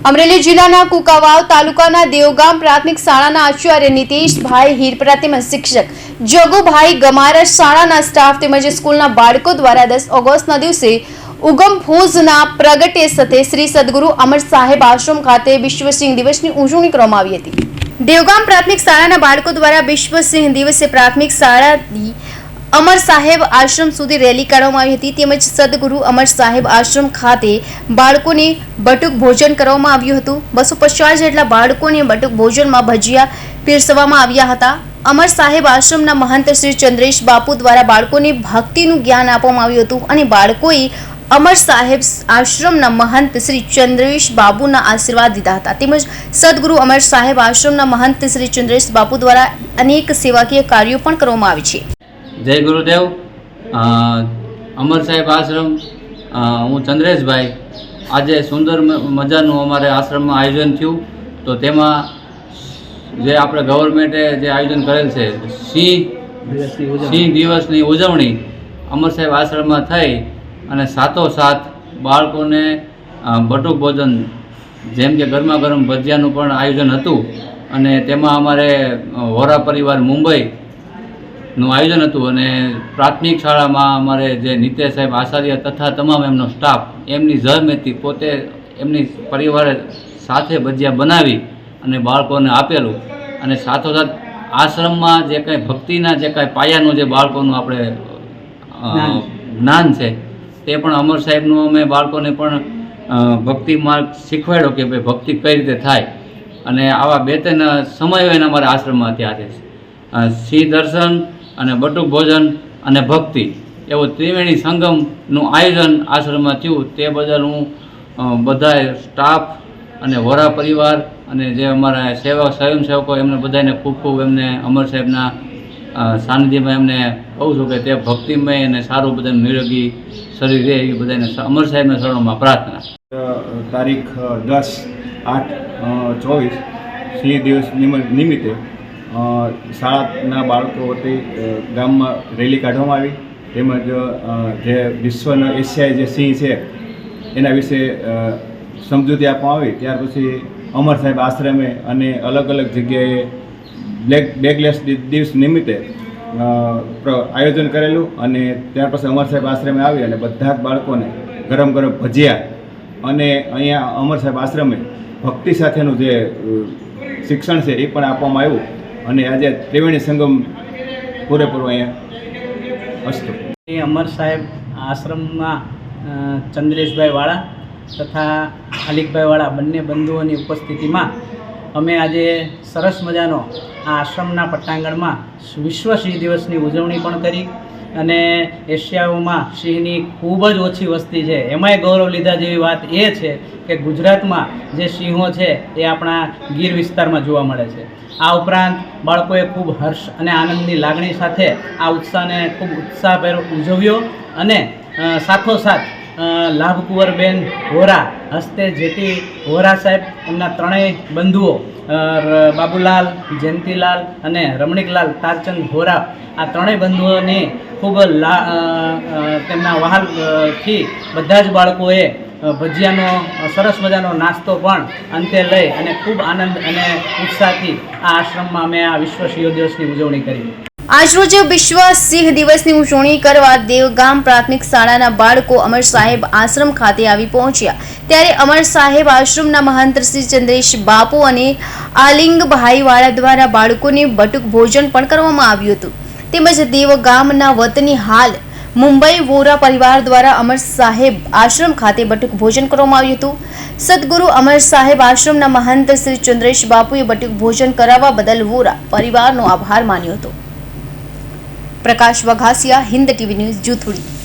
અમરેલી જિલ્લાના કુકાવાવ તાલુકાના દેવગામ પ્રાથમિક શાળાના આચાર્ય નીતિશભાઈ હીર પ્રતિમા શિક્ષક જગુભાઈ ગમારા શાળાના સ્ટાફ તેમજ સ્કૂલના બાળકો દ્વારા દસ ઓગસ્ટના દિવસે ઉગમ ફોજના પ્રગટે સાથે શ્રી સદગુરુ અમર સાહેબ આશ્રમ ખાતે વિશ્વસિંહ દિવસની ઉજવણી કરવામાં આવી હતી. દેવગામ પ્રાથમિક શાળાના બાળકો દ્વારા વિશ્વસિંહ દિવસે પ્રાથમિક શાળાની અમર સાહેબ આશ્રમ સુધી રેલી કાઢવામાં આવી હતી. તેમજ સદગુરુ અમર સાહેબ આશ્રમ ખાતે બાળકોને બટુક ભોજન કરવામાં આવ્યું હતું. બસો પચાસ જેટલા બાળકોને બટુક ભોજનમાં ભજીયા પીરસવામાં આવ્યા હતા. અમર સાહેબ આશ્રમના મહંત શ્રી ચંદ્રેશ બાપુ દ્વારા બાળકોને ભક્તિનું જ્ઞાન આપવામાં આવ્યું હતું અને બાળકોએ અમર સાહેબ આશ્રમના મહંત શ્રી ચંદ્રેશ બાબુના આશીર્વાદ લીધા હતા. તેમજ સદગુરુ અમર સાહેબ આશ્રમના મહંત શ્રી ચંદ્રેશ બાપુ દ્વારા અનેક સેવાકીય કાર્યો પણ કરવામાં આવે છે. જય ગુરુદેવ. અમર સાહેબ આશ્રમ હું ચંદ્રેશભાઈ. આજે સુંદર મજાનું અમારે આશ્રમમાં આયોજન થયું. તો તેમાં જે આપણે ગવર્મેન્ટે જે આયોજન કરેલ છે સિંહ સિંહ દિવસની ઉજવણી અમર સાહેબ આશ્રમમાં થઈ અને સાથોસાથ બાળકોને બટુક ભોજન જેમ કે ગરમા ગરમ ભજીયાનું પણ આયોજન હતું. અને તેમાં અમારે વોરા પરિવાર મુંબઈ નું આયોજન હતું અને પ્રાથમિક શાળામાં અમારે જે નિત્ય સાહેબ આચાર્ય તથા તમામ એમનો સ્ટાફ એમની જહેમતથી પોતે એમની પરિવારે સાથે ભજીયા બનાવી અને બાળકોને આપેલું. અને સાથોસાથ આશ્રમમાં જે કાંઈ ભક્તિના જે કાંઈ પાયાનું જે બાળકોનું આપણે જ્ઞાન છે. તે પણ અમર સાહેબનું અમે બાળકોને પણ ભક્તિ માર્ગ શીખવાડ્યો કે ભાઈ ભક્તિ કઈ રીતે થાય. અને આવા બે ત્રણ સમયો એના અમારા આશ્રમમાં ત્યાં છે. સિંહ દર્શન અને બટુક ભોજન અને ભક્તિ એવો ત્રિવેણી સંગમનું આયોજન આશ્રમમાં થયું. તે બદલ હું બધાએ સ્ટાફ અને વરા પરિવાર અને જે અમારા સેવા સ્વયંસેવકો એમને બધાને ખૂબ ખૂબ એમને અમર સાહેબના સાનિધ્યમાં એમને કહું છું કે તે ભક્તિમય અને સારું બધાને નિરોગી શરીર રહે એ બધાને અમર સાહેબના શરણોમાં પ્રાર્થના. તારીખ દસ આઠ ચોવીસ સિંહ દિવસ નિમિત્તે શાળાના બાળકો વતી ગામમાં રેલી કાઢવામાં આવી. તેમજ જે વિશ્વના એશિયાઈ જે સિંહ છે, એના વિશે સમજૂતી આપવામાં આવી. ત્યાર પછી અમર સાહેબ આશ્રમે અને અલગ અલગ જગ્યાએ બ્લેક બેગલેસ દિવસ નિમિત્તે આયોજન કરેલું અને ત્યાર પછી અમર સાહેબ આશ્રમે આવી અને બધા જ બાળકોને ગરમ ગરમ ભજીયા અને અહીંયા અમર સાહેબ આશ્રમે ભક્તિ સાથેનું જે શિક્ષણ છે એ પણ આપવામાં આવ્યું. અને આજે ત્રિવેણી સંગમ પૂરેપૂરો અહીંયા અસ્તુ. એ અમર સાહેબ આશ્રમમાં ચંદ્રેશભાઈ વાળા તથા ખાલિકભાઈ વાળા બંને બંધુઓની ઉપસ્થિતિમાં અમે આજે સરસ મજાનો આ આશ્રમના પટ્ટાંગણમાં વિશ્વ સિંહ દિવસની ઉજવણી પણ કરી. અને એશિયાઓમાં સિંહની ખૂબ જ ઓછી વસ્તી છે. એમાંય ગૌરવ લીધા જેવી વાત એ છે કે ગુજરાતમાં જે સિંહો છે એ આપણા ગીર વિસ્તારમાં જોવા મળે છે. આ ઉપરાંત બાળકોએ ખૂબ હર્ષ અને આનંદની લાગણી સાથે આ ઉત્સાહને ખૂબ ઉત્સાહભેર ઉજવ્યો અને સાથોસાથ લાભકુંવરબેન હોરા હસ્તે જેટી હોરા સાહેબ, એમના ત્રણેય બંધુઓ બાબુલાલ, જયંતિલાલ અને રમણીકલાલ તારચંદ હોરા આ ત્રણેય બંધુઓની ખૂબ લા તેમના વહાલથી બધા જ બાળકોએ ભજીયાનો સરસ મજાનો નાસ્તો પણ અંતે લઈ અને ખૂબ આનંદ અને ઉત્સાહથી આ આશ્રમમાં અમે આ વિશ્વ શિયો દિવસની ઉજવણી કરી. આજરોજ વિશ્વ સિંહ દિવસની ઉજવણી કરવા દેવગામ પ્રાથમિક શાળાના બાળકો અમર સાહેબ આશ્રમ ખાતે આવી પહોંચ્યા. ત્યારે અમર સાહેબ આશ્રમના મહંત શ્રી ચંદ્રેશ બાપુ અને આલિંગ ભાઈવાળા દ્વારા બાળકોને બટુક ભોજન પણ કરવામાં આવ્યું હતું. તેમજ દેવગામના વતની હાલ મુંબઈ વોરા પરિવાર દ્વારા અમર સાહેબ આશ્રમ ખાતે બટુક ભોજન કરવામાં આવ્યું હતું. સદગુરુ અમર સાહેબ આશ્રમના મહંત શ્રી ચંદ્રેશ બાપુએ બટુક ભોજન કરાવવા બદલ વોરા પરિવારનો આભાર માન્યો હતો. Prakash Vaghasiya Hind TV news Juthudi.